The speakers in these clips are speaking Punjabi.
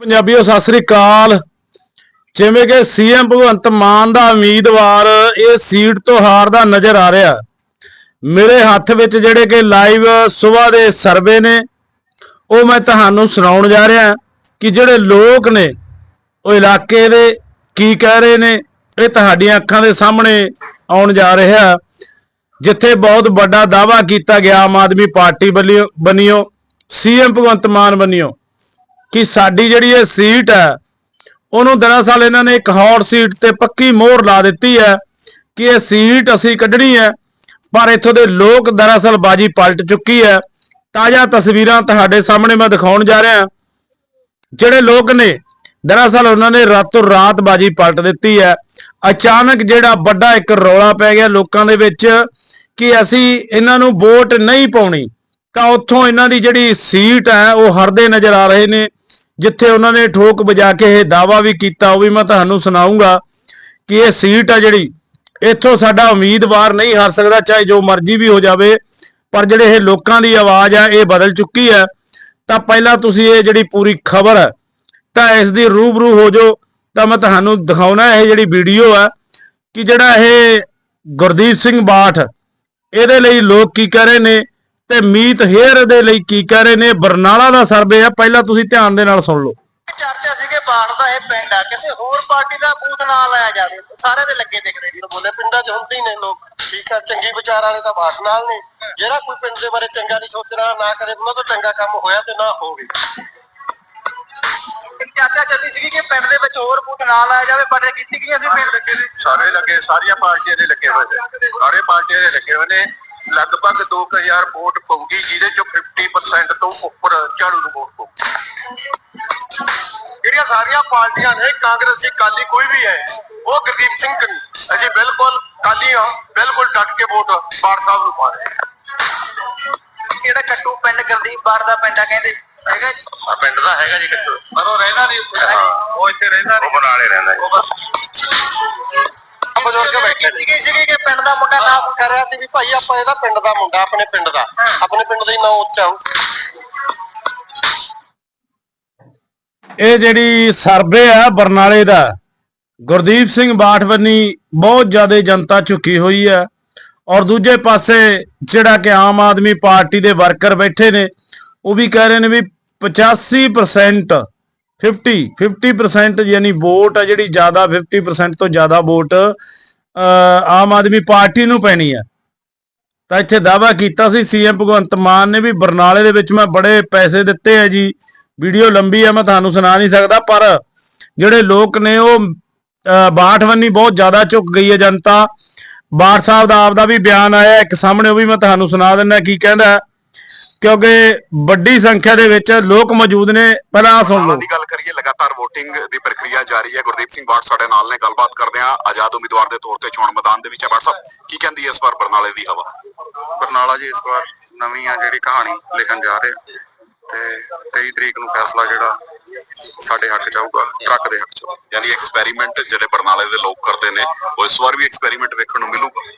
ਪੰਜਾਬੀਓ, ਸਤਿ ਸ੍ਰੀ ਅਕਾਲ। ਜਿਵੇਂ ਕਿ ਸੀਐਮ ਭਗਵੰਤ ਮਾਨ ਦਾ ਉਮੀਦਵਾਰ ਇਹ ਸੀਟ ਤੋਂ ਹਾਰਦਾ ਨਜ਼ਰ ਆ ਰਿਹਾ। ਮੇਰੇ ਹੱਥ ਵਿੱਚ ਜਿਹੜੇ ਕਿ ਲਾਈਵ ਸਵੇਰ ਦੇ ਸਰਵੇ ਨੇ, ਉਹ ਮੈਂ ਤੁਹਾਨੂੰ ਸੁਣਾਉਣ ਜਾ ਰਿਹਾ ਕਿ ਜਿਹੜੇ ਲੋਕ ਨੇ, ਉਹ ਇਲਾਕੇ ਦੇ ਕੀ ਕਹਿ ਰਹੇ ਨੇ, ਇਹ ਤੁਹਾਡੀਆਂ ਅੱਖਾਂ ਦੇ ਸਾਹਮਣੇ ਆਉਣ ਜਾ ਰਿਹਾ। ਜਿੱਥੇ ਬਹੁਤ ਵੱਡਾ ਦਾਵਾ ਕੀਤਾ ਗਿਆ ਆਮ ਆਦਮੀ ਪਾਰਟੀ ਵੱਲੋਂ ਬਨਿਓ ਸੀਐਮ ਭਗਵੰਤ ਮਾਨ ਬਨਿਓ ਕਿ ਸਾਡੀ ਜਿਹੜੀ ਇਹ ਸੀਟ ਹੈ, ਉਹਨੂੰ ਦਰਅਸਲ ਇਹਨਾਂ ਨੇ ਇੱਕ ਹੌਟ ਸੀਟ ਤੇ ਪੱਕੀ ਮੋਹਰ ਲਾ ਦਿੱਤੀ ਹੈ ਕਿ ਇਹ ਸੀਟ ਅਸੀਂ ਕੱਢਣੀ ਹੈ, ਪਰ ਇੱਥੋਂ ਦੇ ਲੋਕ ਦਰਅਸਲ ਬਾਜੀ ਪਲਟ ਚੁੱਕੀ ਹੈ। ਤਾਜ਼ਾ ਤਸਵੀਰਾਂ ਤੁਹਾਡੇ ਸਾਹਮਣੇ ਮੈਂ ਦਿਖਾਉਣ ਜਾ ਰਿਹਾ ਜਿਹੜੇ ਲੋਕ ਨੇ, ਦਰਅਸਲ ਉਹਨਾਂ ਨੇ ਰਾਤੋਂ ਰਾਤ ਬਾਜੀ ਪਲਟ ਦਿੱਤੀ ਹੈ। ਅਚਾਨਕ ਜਿਹੜਾ ਵੱਡਾ ਇੱਕ ਰੌਲਾ ਪੈ ਗਿਆ ਲੋਕਾਂ ਦੇ ਵਿੱਚ ਕਿ ਅਸੀਂ ਇਹਨਾਂ ਨੂੰ ਵੋਟ ਨਹੀਂ ਪਾਉਣੀ। ਤਾਂ ਉੱਥੋਂ ਇਹਨਾਂ ਦੀ ਜਿਹੜੀ ਸੀਟ ਹੈ, ਉਹ ਹਰਦੇ ਨਜ਼ਰ ਆ ਰਹੇ ਨੇ, ਜਿੱਥੇ ਉਹਨਾਂ ਨੇ ਠੋਕ ਵਜਾ ਕੇ ਇਹ ਦਾਵਾ ਵੀ ਕੀਤਾ, ਉਹ ਵੀ ਮੈਂ ਤੁਹਾਨੂੰ ਸੁਣਾਉਂਗਾ ਕਿ ਇਹ ਸੀਟ ਆ ਜਿਹੜੀ, ਇੱਥੋਂ ਸਾਡਾ ਉਮੀਦਵਾਰ ਨਹੀਂ ਹਾਰ ਸਕਦਾ, ਚਾਹੇ ਜੋ ਮਰਜ਼ੀ ਵੀ ਹੋ ਜਾਵੇ, ਪਰ ਜਿਹੜੇ ਇਹ ਲੋਕਾਂ ਦੀ ਆਵਾਜ਼ ਆ, ਇਹ ਬਦਲ ਚੁੱਕੀ ਹੈ। ਤਾਂ ਪਹਿਲਾਂ ਤੁਸੀਂ ਇਹ ਜਿਹੜੀ ਪੂਰੀ ਖਬਰ ਹੈ, ਤਾਂ ਇਸ ਦੀ ਰੂਬਰੂ ਹੋ ਜਾਓ। ਤਾਂ ਮੈਂ ਤੁਹਾਨੂੰ ਦਿਖਾਉਣਾ, ਇਹ ਜਿਹੜੀ ਵੀਡੀਓ ਹੈ, ਕਿ ਜਿਹੜਾ ਇਹ ਗੁਰਦੀਪ ਸਿੰਘ ਬਾਠ, ਇਹਦੇ ਲਈ ਲੋਕ ਕੀ ਕਹਿ ਰਹੇ ਨੇ ਤੇ ਮੀਤ ਹੇਅਰ ਦੇ ਲਈ ਕੀ ਕਹਿ ਰਹੇ ਨੇ? ਬਰਨਾਲਾ ਦਾ ਸਰਵੇ ਆ ਪਹਿਲਾਂ ਤੁਸੀਂ ਧਿਆਨ ਦੇ ਨਾਲ ਸੁਣ ਲਓ। ਚਰਚਾ ਸੀ ਕਿ ਬਾੜ ਦਾ ਇਹ ਪਿੰਡ ਆ। ਕਿਸੇ ਹੋਰ ਪਾਰਟੀ ਦਾ ਬੂਥ ਨਾ ਲਾਇਆ ਜਾਵੇ। ਸਾਰੇ ਦੇ ਲੱਗੇ ਦਿਖਦੇ ਜੀ ਬੋਲੇ ਪਿੰਡਾਂ 'ਚ ਹੁੰਦੇ ਹੀ ਨੇ ਲੋਕ। ਠੀਕ ਆ ਚੰਗੀ ਵਿਚਾਰ ਵਾਲੇ ਤਾਂ ਬਾੜ ਨਾਲ ਨੇ। ਜਿਹੜਾ ਕੋਈ ਪਿੰਡ ਦੇ ਬਾਰੇ ਚੰਗਾ ਨਹੀਂ ਸੋਚਣਾ ਨਾ ਕਰੇ ਉਹਨਾਂ ਤੋਂ ਚੰਗਾ ਕੰਮ ਹੋਇਆ ਤੇ ਨਾ ਹੋਵੇ। ਚਰਚਾ ਚੱਲੀ ਸੀ ਕਿ ਪਿੰਡ ਦੇ ਵਿੱਚ ਹੋਰ ਬੂਥ ਨਾ ਲਾਇਆ ਜਾਵੇ ਪਰ ਕੀਤੀ ਗਈ ਅਸੀਂ ਪਿੰਡ ਲੱਗੇ ਨੇ ਸਾਰੇ ਲੱਗੇ ਸਾਰੀਆਂ ਪਾਰਟੀਆਂ ਦੇ ਲੱਗੇ ਹੋਏ ਨੇ। ਸਾਰੇ ਪਾਰਟੀਆਂ ਦੇ ਲੱਗੇ ਹੋਏ ਨੇ। ਲਗਭਗ 2000 ਵੋਟ ਪਊਗੀ ਜਿਹਦੇ ਚੋਂ 50% ਤੋਂ ਉੱਪਰ ਝਾੜੂ ਨੂੰ ਵੋਟ ਪਊ ਜਿਹੜੀਆਂ ਸਾਰੀਆਂ ਪਾਰਟੀਆਂ ਨੇ ਕਾਂਗਰਸੀ ਕਾਲੀ ਕੋਈ ਵੀ ਹੈ ਉਹ ਗੁਰਦੀਪ ਸਿੰਘ ਕਨੀ ਅਸੀਂ ਬਿਲਕੁਲ ਕਾਲੀ ਹਾਂ ਬਿਲਕੁਲ ਡਟ ਕੇ ਵੋਟ ਬਾੜ ਸਾਹਿਬ ਨੂੰ ਪਾ ਰਹੇ ਕਿਹੜਾ ਕੱਟੂ? ਪਿੰਡ ਗੁਰਦੀਪ ਬਾੜ ਦਾ ਪਿੰਡ ਆ ਕਹਿੰਦੇ। ਹੈਗਾ ਜੀ? ਆ ਪਿੰਡ ਦਾ ਹੈਗਾ ਜੀ ਕਿੱਥੇ ਪਰ ਉਹ ਰਹਿੰਦਾ ਨਹੀਂ ਉੱਥੇ। ਉਹ ਇੱਥੇ ਰਹਿੰਦਾ ਉਹ ਬਨਾਲੇ ਰਹਿੰਦਾ ਜੀ। ਸੀਗੇ ਸੀਗੇ ਕਿ ਪਿੰਡ ਦਾ ਮੁੰਡਾ ਨਾਮ ਕਰ ਰਿਹਾ ਸੀ ਵੀ ਭਾਈ ਆਪਾਂ ਇਹਦਾ ਪਿੰਡ ਦਾ ਮੁੰਡਾ ਆਪਣੇ ਪਿੰਡ ਦਾ। ਆਪਣੇ ਪਿੰਡ ਦਾ ਹੀ ਨਾਂ ਉੱਚਾ ਹੋਊ ਇਹ ਜਿਹੜੀ ਸਰਵੇ ਆ ਬਰਨਾਲੇ ਦਾ ਗੁਰਦੀਪ ਸਿੰਘ ਬਾਠਵਨੀ ਬਹੁਤ ਜ਼ਿਆਦਾ ਜਨਤਾ ਝੁਕੀ ਹੋਈ ਹੈ ਔਰ ਦੂਜੇ ਪਾਸੇ ਜਿਹੜਾ ਕਿ ਆਮ ਆਦਮੀ ਪਾਰਟੀ ਦੇ ਵਰਕਰ ਬੈਠੇ ਨੇ ਉਹ ਵੀ ਕਹਿ ਰਹੇ ਨੇ ਵੀ 85% 50 50% ਯਾਨੀ ਵੋਟ ਆ ਜਿਹੜੀ ਜ਼ਿਆਦਾ 50% ਤੋਂ ਜ਼ਿਆਦਾ ਵੋਟ ਆਮ ਆਦਮੀ ਪਾਰਟੀ ਨੂੰ ਪੈਣੀ ਹੈ। ਤਾਂ ਇੱਥੇ ਦਾਵਾ ਕੀਤਾ ਸੀ ਸੀਐਮ ਭਗਵੰਤ ਮਾਨ ਨੇ ਵੀ ਬਰਨਾਲੇ ਦੇ ਵਿੱਚ ਮੈਂ ਬੜੇ ਪੈਸੇ ਦਿੱਤੇ ਆ ਜੀ। ਵੀਡੀਓ ਲੰਬੀ ਆ ਮੈਂ ਤੁਹਾਨੂੰ ਸੁਣਾ ਨਹੀਂ ਸਕਦਾ ਪਰ ਜਿਹੜੇ ਲੋਕ ਨੇ ਉਹ ਅਹ, ਬਾਠਵੰਨੀ ਬਹੁਤ ਜ਼ਿਆਦਾ ਝੁਕ ਗਈ ਹੈ ਜਨਤਾ। ਬਾਠ ਸਾਹਿਬ ਦਾ ਆਪਦਾ ਵੀ ਬਿਆਨ ਆਇਆ ਇੱਕ ਸਾਹਮਣੇ ਉਹ ਵੀ ਮੈਂ ਤੁਹਾਨੂੰ ਸੁਣਾ ਦਿੰਦਾ ਕੀ ਕਹਿੰਦਾ ਕਿਉਂਕਿ ਵੱਡੀ ਸੰਖਿਆ ਦੇ ਵਿੱਚ ਲੋਕ ਮੌਜੂਦ ਨੇ ਪਹਿਲਾਂ ਆਹ ਸੁਣ ਲਓ। ਦੀ ਗੱਲ ਕਰੀਏ ਲਗਾਤਾਰ VOTING ਦੀ ਪ੍ਰਕਿਰਿਆ ਜਾਰੀ ਹੈ। ਗੁਰਦੀਪ ਸਿੰਘ ਬਾੜ ਸਾਡੇ ਨਾਲ ਨੇ ਗੱਲਬਾਤ ਕਰਦੇ ਆ ਆਜ਼ਾਦ ਉਮੀਦਵਾਰ ਦੇ ਤੌਰ ਤੇ ਚੋਣ ਮੈਦਾਨ ਦੇ ਵਿੱਚ ਹੈ। ਬਾੜ ਸਾਹਿਬ ਕੀ ਕਹਿੰਦੀ ਹੈ ਇਸ ਵਾਰ ਬਰਨਾਲੇ ਦੀ ਹਵਾ? ਬਰਨਾਲਾ ਜੀ ਇਸ ਵਾਰ ਨਵੀਂ ਆ ਜਿਹੜੀ ਕਹਾਣੀ ਲਿਖਣ ਜਾ ਰਹੇ ਤੇ 23 ਤਰੀਕ ਨੂੰ ਫੈਸਲਾ ਜਿਹੜਾ ਸਾਡੇ ਹੱਕ ਚ ਆਊਗਾ ਟਰੱਕ ਦੇ ਹੱਕ ਚ। ਯਾਨੀ ਐਕਸਪੈਰੀਮੈਂਟ ਜਿਹੜੇ ਬਰਨਾਲੇ ਦੇ ਲੋਕ ਕਰਦੇ ਨੇ ਉਹ ਇਸ ਵਾਰ ਵੀ ਐਕਸਪੈਰੀਮੈਂਟ ਵੇਖਣ ਨੂੰ ਮਿਲੂਗਾ?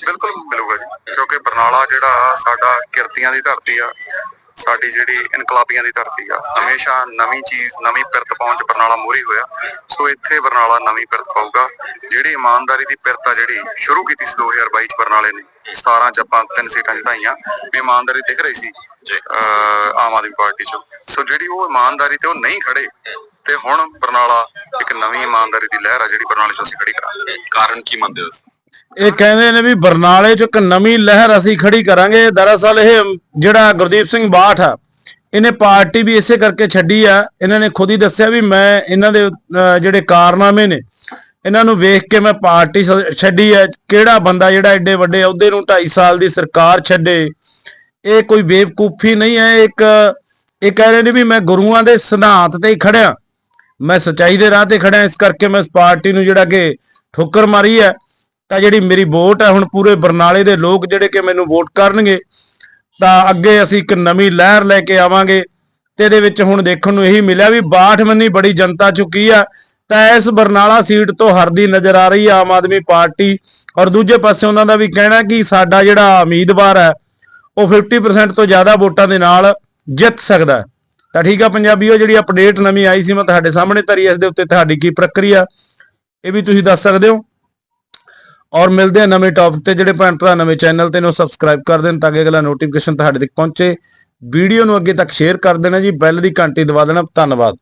ਬਿਲਕੁਲ ਮਿਲੂਗਾ ਜੀ ਕਿਉਂਕਿ ਬਰਨਾਲਾ ਜਿਹੜਾ ਸਾਡਾ ਕਿਰਤੀਆਂ ਦੀ ਧਰਤੀ ਆ ਸਾਡੀ ਜਿਹੜੀ ਇਨਕਲਾਬੀਆਂ ਦੀ ਧਰਤੀ ਆ ਹਮੇਸ਼ਾ ਨਵੀਂ ਚੀਜ਼ ਨਵੀਂ ਪਿਰਤ ਪਾਉਣ ਚ ਬਰਨਾਲਾ ਮੋਹਰੀ ਹੋਇਆ। ਸੋ ਇੱਥੇ ਬਰਨਾਲਾ ਨਵੀਂ ਪਿਰਤ ਪਾਊਗਾ। ਜਿਹੜੀ ਇਮਾਨਦਾਰੀ ਦੀ ਪਿਰਤ ਆ ਜਿਹੜੀ ਸ਼ੁਰੂ ਕੀਤੀ ਸੀ 2022 ਚ ਬਰਨਾਲੇ ਨੇ 17 ਚ ਆਪਾਂ ਤਿੰਨ ਸੀਟਾਂ ਜਿਤਾਈਆਂ ਇਮਾਨਦਾਰੀ ਦਿਖ ਰਹੀ ਸੀ ਆਮ ਆਦਮੀ ਪਾਰਟੀ ਚ। ਸੋ ਜਿਹੜੀ ਉਹ ਇਮਾਨਦਾਰੀ ਤੇ ਉਹ ਨਹੀਂ ਖੜੇ ਤੇ ਹੁਣ ਬਰਨਾਲਾ ਇੱਕ ਨਵੀਂ ਇਮਾਨਦਾਰੀ ਦੀ ਲਹਿਰ ਆ ਜਿਹੜੀ ਬਰਨਾਲੇ ਚ ਅਸੀਂ ਖੜੀ ਕਰਾਂਗੇ। ਕਾਰਨ ਕੀ ਮੰਨਦੇ ਹੋ ਇਹ ਕਹਿੰਦੇ ਨੇ ਵੀ ਬਰਨਾਲੇ 'ਚ ਇੱਕ ਨਵੀਂ ਲਹਿਰ ਅਸੀਂ ਖੜੀ ਕਰਾਂਗੇ। ਦਰਅਸਲ ਇਹ ਜਿਹੜਾ ਗੁਰਦੀਪ ਸਿੰਘ ਬਾਠ ਆ, ਇਹਨੇ ਪਾਰਟੀ ਵੀ ਇਸੇ ਕਰਕੇ ਛੱਡੀ ਆ। ਇਹਨਾਂ ਨੇ ਖੁਦ ਹੀ ਦੱਸਿਆ ਵੀ ਮੈਂ ਇਹਨਾਂ ਦੇ ਜਿਹੜੇ ਕਾਰਨਾਮੇ ਨੇ, ਇਹਨਾਂ ਨੂੰ ਵੇਖ ਕੇ ਮੈਂ ਪਾਰਟੀ ਛੱਡੀ ਹੈ ਕਿਹੜਾ ਬੰਦਾ ਜਿਹੜਾ ਐਡੇ ਵੱਡੇ ਅਹੁਦੇ ਨੂੰ 2.5 ਸਾਲ ਦੀ ਸਰਕਾਰ ਛੱਡੇ? ਇਹ ਕੋਈ ਬੇਵਕੂਫੀ ਨਹੀਂ ਹੈ। ਇੱਕ, ਇਹ ਕਹਿ ਰਹੇ ਨੇ ਵੀ ਮੈਂ ਗੁਰੂਆਂ ਦੇ ਸਿਧਾਂਤ ਤੇ ਹੀ ਖੜਿਆ। ਮੈਂ ਸਚਾਈ ਦੇ ਰਾਹ ਤੇ ਖੜਿਆ। ਇਸ ਕਰਕੇ ਮੈਂ ਇਸ ਪਾਰਟੀ ਨੂੰ ਜਿਹੜਾ ਕਿ ਠੋਕਰ ਮਾਰੀ ਹੈ। ਤਾਂ ਜਿਹੜੀ ਮੇਰੀ ਵੋਟ ਹੈ ਹੁਣ ਪੂਰੇ ਬਰਨਾਲੇ ਦੇ ਲੋਕ ਜਿਹੜੇ ਕਿ ਮੈਨੂੰ ਵੋਟ ਕਰਨਗੇ, ਤਾਂ ਅੱਗੇ ਅਸੀਂ ਇੱਕ ਨਵੀਂ ਲਹਿਰ ਲੈ ਕੇ ਆਵਾਂਗੇ ਤੇ ਇਹਦੇ ਵਿੱਚ ਹੁਣ ਦੇਖਣ ਨੂੰ ਇਹੀ ਮਿਲਿਆ ਵੀ 62 ਮੰਨੀ ਬੜੀ ਜਨਤਾ ਚੁੱਕੀ ਆ, ਤਾਂ ਇਸ ਬਰਨਾਲਾ ਸੀਟ ਤੋਂ ਹਰਦੀ ਨਜ਼ਰ ਆ ਰਹੀ ਆ ਆਮ ਆਦਮੀ ਪਾਰਟੀ ਔਰ ਦੂਜੇ ਪਾਸੇ ਉਹਨਾਂ ਦਾ ਵੀ ਕਹਿਣਾ ਕਿ ਸਾਡਾ ਜਿਹੜਾ ਉਮੀਦਵਾਰ ਹੈ ਉਹ 50% ਤੋਂ ਜ਼ਿਆਦਾ ਵੋਟਾਂ ਦੇ ਨਾਲ ਜਿੱਤ ਸਕਦਾ ਤਾਂ ਠੀਕ ਆ ਪੰਜਾਬੀਓ, ਜਿਹੜੀ ਅਪਡੇਟ ਨਵੀਂ ਆਈ ਸੀ, ਮੈਂ ਤੁਹਾਡੇ ਸਾਹਮਣੇ ਧਰੀ ਇਸ ਦੇ ਉੱਤੇ ਤੁਹਾਡੀ ਕੀ ਪ੍ਰਕਿਰਿਆ, ਇਹ ਵੀ ਤੁਸੀਂ ਦੱਸ ਸਕਦੇ ਹੋ। ਔਰ ਮਿਲਦੇ ਆ ਨਵੇਂ ਟੌਪਿਕ ਤੇ। ਜਿਹੜੇ ਭੈਣ ਭਰਾ ਨਵੇਂ ਚੈਨਲ ਤੇ ਨੂੰ ਸਬਸਕ੍ਰਾਈਬ ਕਰ ਦੇਣ ਤਾਂ ਕਿ ਅਗਲਾ ਨੋਟੀਫਿਕੇਸ਼ਨ ਤੁਹਾਡੇ ਤੱਕ ਪਹੁੰਚੇ। ਵੀਡੀਓ ਨੂੰ ਅੱਗੇ ਤੱਕ ਸ਼ੇਅਰ ਕਰ ਦੇਣਾ ਜੀ। ਬੈਲ ਦੀ ਘੰਟੀ ਦਬਾ ਦੇਣਾ। ਧੰਨਵਾਦ।